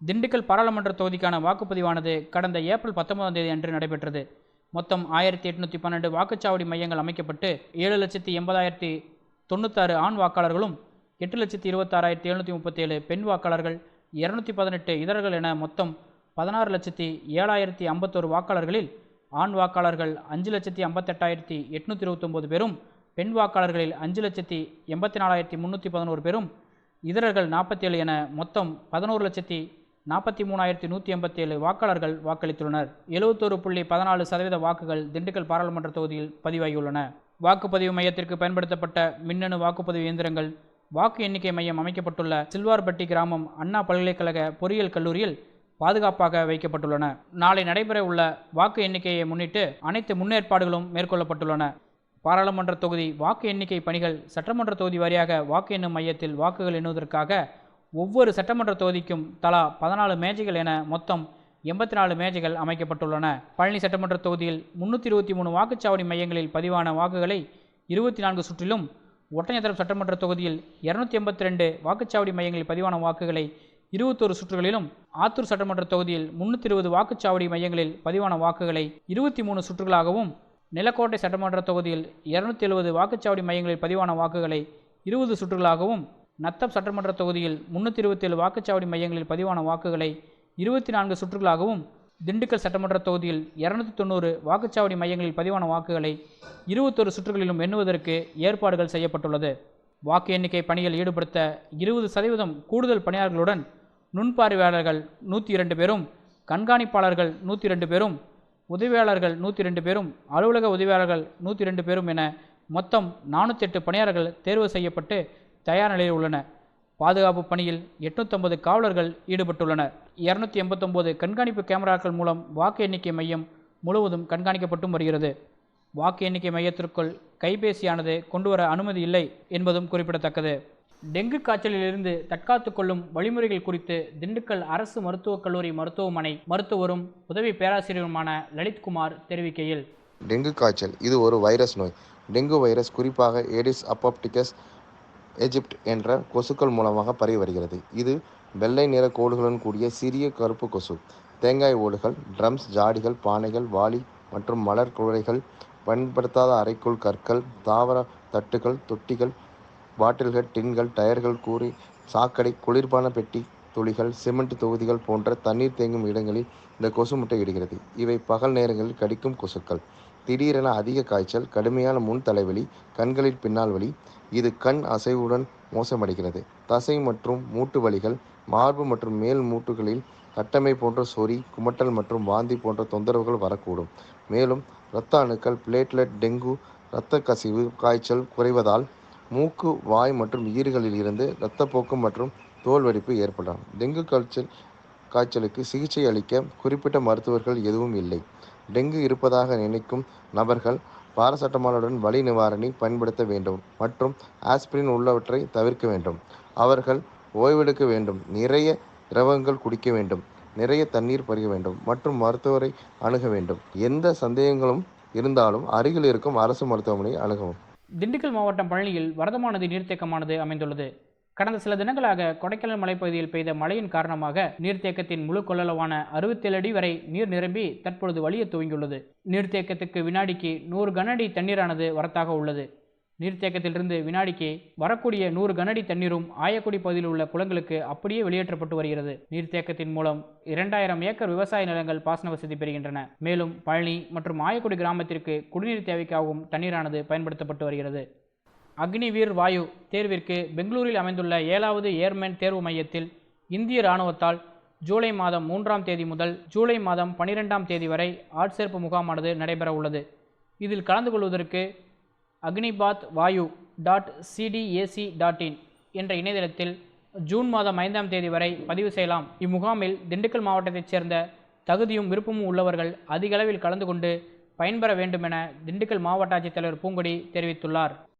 திண்டுக்கல் பாராளுமன்ற தொகுதிக்கான வாக்குப்பதிவானது கடந்த ஏப்ரல் பத்தொன்பதாம் தேதி அன்று நடைபெற்றது. மொத்தம் ஆயிரத்தி எட்நூற்றி பன்னெண்டு வாக்குச்சாவடி மையங்கள் அமைக்கப்பட்டு ஏழு லட்சத்தி எண்பதாயிரத்தி தொண்ணூத்தாறு ஆண் வாக்காளர்களும் எட்டு லட்சத்தி இருபத்தாறாயிரத்தி எழுநூற்றி முப்பத்தேழு பெண் வாக்காளர்கள் இரநூத்தி பதினெட்டு இதழ்கள் என மொத்தம் பதினாறு லட்சத்தி ஏழாயிரத்தி ஐம்பத்தோரு வாக்காளர்களில் ஆண் வாக்காளர்கள் அஞ்சு லட்சத்தி ஐம்பத்தெட்டாயிரத்தி எட்நூற்றி இருபத்தொம்போது பேரும் பெண் வாக்காளர்களில் அஞ்சு லட்சத்தி எண்பத்தி நாலாயிரத்தி முந்நூற்றி பதினோரு பேரும் இதரர்கள் நாற்பத்தேழு என மொத்தம் பதினோரு லட்சத்தி நாற்பத்தி மூணாயிரத்தி நூற்றி எண்பத்தேழு வாக்காளர்கள் வாக்களித்துள்ளனர். எழுபத்தோரு புள்ளி பதினாலு சதவீத வாக்குகள் திண்டுக்கல் பாராளுமன்ற தொகுதியில் பதிவாகியுள்ளன. வாக்குப்பதிவு மையத்திற்கு பயன்படுத்தப்பட்ட மின்னணு வாக்குப்பதிவு இயந்திரங்கள் வாக்கு எண்ணிக்கை மையம் அமைக்கப்பட்டுள்ள சில்வார்பட்டி கிராமம் அண்ணா பல்கலைக்கழக பொறியியல் கல்லூரியில் பாதுகாப்பாக வைக்கப்பட்டுள்ளன. நாளை நடைபெற உள்ள வாக்கு எண்ணிக்கையை முன்னிட்டு அனைத்து முன்னேற்பாடுகளும் மேற்கொள்ளப்பட்டுள்ளன. பாராளுமன்ற தொகுதி வாக்கு எண்ணிக்கை பணிகள் சட்டமன்ற தொகுதி வாரியாக வாக்கு எண்ணும் மையத்தில் வாக்குகள் எண்ணுவதற்காக ஒவ்வொரு சட்டமன்ற தொகுதிக்கும் தலா பதினாலு மேஜைகள் என மொத்தம் எண்பத்தி நாலு மேஜைகள் அமைக்கப்பட்டுள்ளன. பழனி சட்டமன்ற தொகுதியில் முன்னூற்றி இருபத்தி மூணு வாக்குச்சாவடி மையங்களில் பதிவான வாக்குகளை இருபத்தி நான்கு சுற்றிலும் ஒட்டஞ்சத்திரம் சட்டமன்ற தொகுதியில் இருநூத்தி எண்பத்தி ரெண்டு வாக்குச்சாவடி மையங்களில் பதிவான வாக்குகளை இருபத்தோரு சுற்றுகளிலும் ஆத்தூர் சட்டமன்ற தொகுதியில் முன்னூற்றி இருபது வாக்குச்சாவடி மையங்களில் பதிவான வாக்குகளை இருபத்தி மூணு சுற்றுகளாகவும் நிலக்கோட்டை சட்டமன்ற தொகுதியில் இருநூத்தி எழுபது வாக்குச்சாவடி மையங்களில் பதிவான வாக்குகளை இருபது சுற்றுகளாகவும் நத்தம் சட்டமன்ற தொகுதியில் முன்னூற்றி இருபத்தேழு வாக்குச்சாவடி மையங்களில் பதிவான வாக்குகளை இருபத்தி நான்கு சுற்றுகளாகவும் திண்டுக்கல் சட்டமன்ற தொகுதியில் இருநூத்தி தொண்ணூறு வாக்குச்சாவடி மையங்களில் பதிவான வாக்குகளை இருபத்தொரு சுற்றுகளிலும் எண்ணுவதற்கு ஏற்பாடுகள் செய்யப்பட்டுள்ளது. வாக்கு எண்ணிக்கை பணியில் ஈடுபடுத்த இருபது சதவீதம் கூடுதல் பணியாளர்களுடன் நுண்பார்வையாளர்கள் நூற்றி இரண்டு பேரும் கண்காணிப்பாளர்கள் நூற்றி இரண்டு பேரும் உதவியாளர்கள் நூற்றி ரெண்டு பேரும் அலுவலக உதவியாளர்கள் நூற்றி ரெண்டு பேரும் என மொத்தம் நானூற்றி எட்டு பணியாளர்கள் தேர்வு செய்யப்பட்டு தயார் நிலையில் உள்ளன. பாதுகாப்பு பணியில் எட்நூத்தொன்பது காவலர்கள் ஈடுபட்டுள்ளனர். இரநூத்தி எண்பத்தொம்போது கண்காணிப்பு கேமராக்கள் மூலம் வாக்கு எண்ணிக்கை மையம் முழுவதும் கண்காணிக்கப்பட்டும் வருகிறது. வாக்கு எண்ணிக்கை மையத்திற்குள் கைபேசியானது கொண்டுவர அனுமதி இல்லை என்பதும் குறிப்பிடத்தக்கது. டெங்கு காய்ச்சலிலிருந்து தற்காத்து கொள்ளும் வழிமுறைகள் குறித்து திண்டுக்கல் அரசு மருத்துவக் கல்லூரி மருத்துவமனை மருத்துவரும் உதவி பேராசிரியருமான லலித்குமார் தெரிவிக்கையில். டெங்கு காய்ச்சல் இது ஒரு வைரஸ் நோய். டெங்கு வைரஸ் குறிப்பாக ஏடிஸ் அப்பாப்டிகஸ் எஜிப்ட் என்ற கொசுக்கள் மூலமாக பரவி வருகிறது. இது வெள்ளை நிற கோடுகளுடன் கூடிய சிறிய கருப்பு கொசு. தேங்காய் ஓடுகள் ட்ரம்ஸ் ஜாடிகள் பானைகள் வாளி மற்றும் மலர் குழைகள் பயன்படுத்தாத அறைக்குள் கற்கள் தாவர தட்டுகள் தொட்டிகள் பாட்டில்கள் டின்கள் டயர்கள் கூறி சாக்கடை குளிர்பான பெட்டி துளிகள் சிமெண்ட் தொகுதிகள் போன்ற தண்ணீர் தேங்கும் இடங்களில் இந்த கொசு முட்டை இடுகிறது. இவை பகல் நேரங்களில் கடிக்கும் கொசுக்கள். திடீரென அதிக காய்ச்சல் கடுமையான முன் தலைவலி கண்களில் பின்னால் வலி. இது கண் அசைவுடன் மோசமடைகிறது. தசை மற்றும் மூட்டு வலிகள் மார்பு மற்றும் மேல் மூட்டுகளில் கட்டமை போன்ற சொறி குமட்டல் மற்றும் வாந்தி போன்ற தொந்தரவுகள் வரக்கூடும். மேலும் இரத்த அணுக்கள் பிளேட்லெட் டெங்கு இரத்த கசிவு காய்ச்சல் குறைவதால் மூக்கு வாய் மற்றும் ஈறுகளில் இருந்து இரத்தப்போக்கு மற்றும் தோல் வெடிப்பு ஏற்படலாம். டெங்கு காய்ச்சல் காய்ச்சலுக்கு சிகிச்சை அளிக்க குறிப்பிட்ட மருத்துவர்கள் எதுவும் இல்லை. டெங்கு இருப்பதாக நினைக்கும் நபர்கள் பாராசெட்டமாலுடன் வலி நிவாரணி பயன்படுத்த வேண்டும் மற்றும் ஆஸ்பிரின் உள்ளவற்றை தவிர்க்க வேண்டும். அவர்கள் ஓய்வெடுக்க வேண்டும். நிறைய திரவங்கள் குடிக்க வேண்டும். நிறைய தண்ணீர் பருக வேண்டும் மற்றும் மருத்துவரை அணுக வேண்டும். எந்த சந்தேகங்களும் இருந்தாலும் அருகில் இருக்கும் அரசு மருத்துவமனையை அணுகவும். திண்டுக்கல் மாவட்டம் பழனியில் வரதமானது நீர்த்தேக்கமானது அமைந்துள்ளது. கடந்த சில தினங்களாக கொடைக்கானல் மலைப்பகுதியில் பெய்த மழையின் காரணமாக நீர்த்தேக்கத்தின் முழு கொள்ளளவான அறுபத்தேழு அடி வரை நீர் நிரம்பி தற்பொழுது வழிய துவங்கியுள்ளது. நீர்த்தேக்கத்துக்கு வினாடிக்கு நூறு கனஅடி தண்ணீரானது வரத்தாக உள்ளது. நீர்த்தேக்கத்திலிருந்து வினாடிக்கு வரக்கூடிய நூறு கனஅடி தண்ணீரும் ஆயக்குடி பகுதியில் உள்ள குளங்களுக்கு அப்படியே வெளியேற்றப்பட்டு வருகிறது. நீர்த்தேக்கத்தின் மூலம் இரண்டாயிரம் ஏக்கர் விவசாய நிலங்கள் பாசன வசதி பெறுகின்றன. மேலும் பழனி மற்றும் ஆயக்குடி கிராமத்திற்கு குடிநீர் தேவைக்காகவும் தண்ணீரானது பயன்படுத்தப்பட்டு வருகிறது. அக்னிவீர் வாயு தேர்விற்கு பெங்களூரில் அமைந்துள்ள ஏழாவது ஏர்மேன் தேர்வு மையத்தில் இந்திய இராணுவத்தால் ஜூலை மாதம் மூன்றாம் தேதி முதல் ஜூலை மாதம் பனிரெண்டாம் தேதி வரை ஆட்சேர்ப்பு முகாமானது நடைபெற உள்ளது இதில் கலந்து கொள்வதற்கு Agnipath Vayu dot CDAC dot in என்ற இணையதளத்தில் ஜூன் மாதம் ஐந்தாம் தேதி வரை பதிவு செய்யலாம். இம்முகாமில் திண்டுக்கல் மாவட்டத்தைச் சேர்ந்த தகுதியும் விருப்பமும் உள்ளவர்கள் அதிகளவில் கலந்து கொண்டு பயன்பெற வேண்டுமென திண்டுக்கல் மாவட்ட ஆட்சித்தலைவர் பூங்கொடி தெரிவித்துள்ளார்.